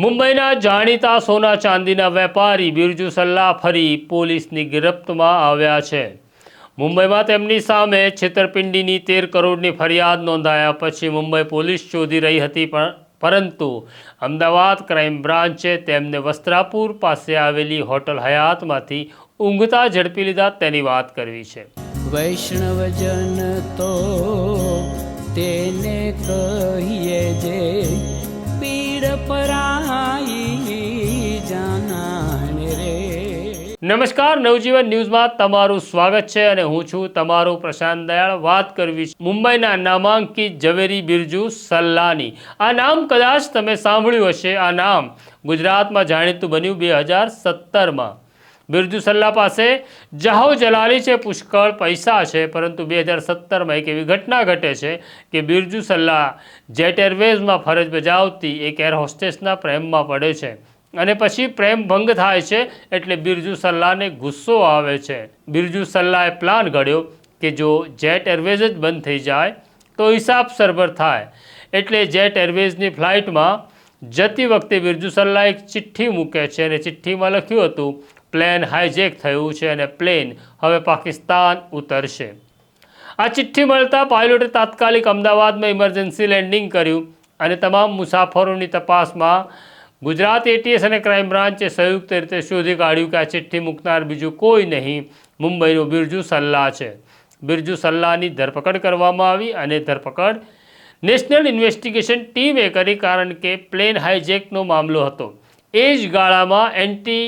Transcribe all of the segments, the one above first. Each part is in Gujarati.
મુંબઈના જાણીતા સોના ચાંદીના વેપારી બિરજુ સલ્લા ફરી પોલીસની ગિરફ્તમાં આવ્યા છે. મુંબઈમાં તેમની સામે છેતરપિંડીની તેર કરોડની ફરિયાદ નોંધાયા પછી મુંબઈ પોલીસ શોધી રહી હતી પણ, પરંતુ અમદાવાદ ક્રાઇમ બ્રાન્ચે તેમને વસ્ત્રાપુર પાસે આવેલી હોટલ હયાતમાંથી ઊંઘતા ઝડપી લીધા તેની વાત કરવી છે. વૈષ્ણવજન તો તેને કહીએ જે નમસ્કાર, નવજીવન ન્યૂઝમાં તમારું સ્વાગત છે અને હું છું તમારો પ્રશાંત દયાળ. વાત કરવી છે મુંબઈના નામાંકિત ઝવેરી બિરજુ સલ્લાની. આ નામ કદાચ તમે સાંભળ્યું હશે. આ નામ ગુજરાતમાં જાણીતું બન્યું બે હજાર સત્તરમાં. બિરજુ સલ્લા પાસે જાહો જલાલી છે, પુષ્કળ પૈસા છે, પરંતુ બે હજાર સત્તરમાં એક એવી ઘટના ઘટે છે કે બિરજુ સલ્લા જેટ એરવેઝમાં ફરજ બજાવતી એક એર હોસ્ટેસના પ્રેમમાં પડે છે. અને પછી પ્રેમ ભંગ થાય છે એટલે બિરજુ સલ્લાને ગુસ્સો આવે છે. બિરજુ સલ્લાએ પ્લાન ઘડ્યો કે જો જેટ એરવેઝ જ બંધ થઈ જાય તો હિસાબ સરભર થાય. એટલે જેટ એરવેઝની ફ્લાઇટમાં જતી વખતે બિરજુ સલ્લા એક ચિઠ્ઠી મૂકે છે અને ચિઠ્ઠીમાં લખ્યું હતું, પ્લેન હાઇજેક થયું છે અને પ્લેન હવે પાકિસ્તાન ઉતરશે. આ ચિઠ્ઠી મળતા પાયલોટે તાત્કાલિક અમદાવાદમાં ઇમરજન્સી લેન્ડિંગ કર્યું અને તમામ મુસાફરોની તપાસમાં ગુજરાત એટીએસ અને ક્રાઇમ બ્રાન્ચે સંયુક્ત રીતે શોધી કાઢ્યું કે આ ચિઠ્ઠી મૂકનાર બીજું કોઈ નહીં. મુંબઈનો બિરજુ સલ્લા છે. બિરજુ સલ્લાની ધરપકડ કરવામાં આવી અને ધરપકડ નેશનલ ઇન્વેસ્ટિગેશન ટીમે કરી કારણ કે પ્લેન હાઇજેકનો મામલો હતો. એ જ ગાળામાં એન્ટી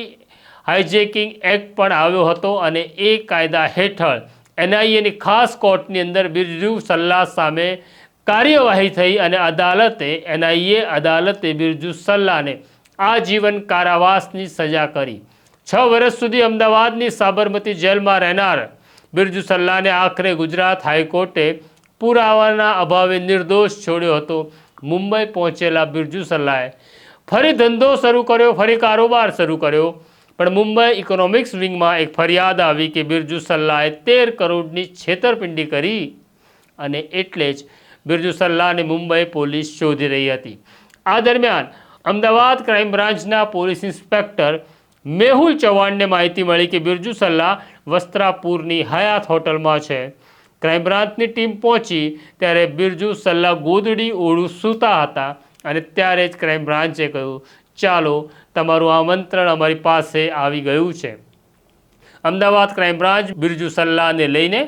હાઇજેકિંગ એક્ટ પણ આવ્યો હતો અને એ કાયદા હેઠળ એનઆઈએની ખાસ કોર્ટની અંદર બિરજુ સલ્લા સામે કાર્યવાહી થઈ અને અદાલતે, એનઆઈએ અદાલતે બિરજુ સલ્લાને આજીવન કારાવાસની સજા કરી. છ વર્ષ સુધી અમદાવાદની સાબરમતી જેલમાં રહેનાર બિરજુ સલ્લાને આખરે ગુજરાત હાઈકોર્ટે પુરાવાના અભાવે નિર્દોષ છોડ્યો હતો. મુંબઈ પહોંચેલા બિરજુ સલ્લાએ ફરી ધંધો શરૂ કર્યો, ફરી કારોબાર શરૂ કર્યો. પણ મુંબઈ ઇકોનોમિક્સ વિંગમાં એક ફરિયાદ આવી કે બિરજુ સલ્લાએ તેર કરોડની છેતરપિંડી કરી. અને એટલે જ બિરજુ સલ્લાને મુંબઈ પોલીસ શોધી રહી હતી. આ દરમિયાન અમદાવાદ ક્રાઇમ બ્રાન્ચના પોલીસ ઇન્સ્પેક્ટર મેહુલ ચૌહાણને માહિતી મળી કે બિરજુ સલ્લાહ વસ્ત્રાપુરની હયાત હોટલમાં છે. ક્રાઇમ બ્રાન્ચની ટીમ પહોંચી ત્યારે બિરજુ સલ્લા ગોદડી ઓળું સૂતા હતા અને ત્યારે જ ક્રાઇમ બ્રાન્ચે કહ્યું, ચાલો, તમારું આમંત્રણ અમારી પાસે આવી ગયું છે. અમદાવાદ ક્રાઇમ બ્રાન્ચ બિરજુ સલ્લાને લઈને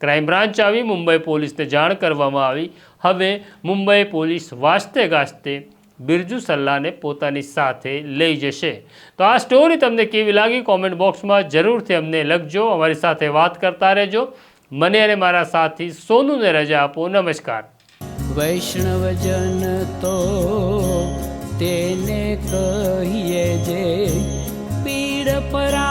ક્રાઇમ બ્રાન્ચ આવી, મુંબઈ પોલીસને જાણ કરવામાં આવી. હવે મુંબઈ પોલીસ વાસ્તે ગાજતે બિરજુ સલ્લાને પોતાની સાથે લઈ જશે. તો આ સ્ટોરી તમને કેવી લાગી? કોમેન્ટ બોક્સમાં જરૂરથી અમને લખજો. અમારી સાથે વાત કરતા રહેજો. મને અને મારા સાથી સોનુને રજા આપો. નમસ્કાર. વૈષ્ણવજન તો તેને કહીએ જે, પીડ પરાઈ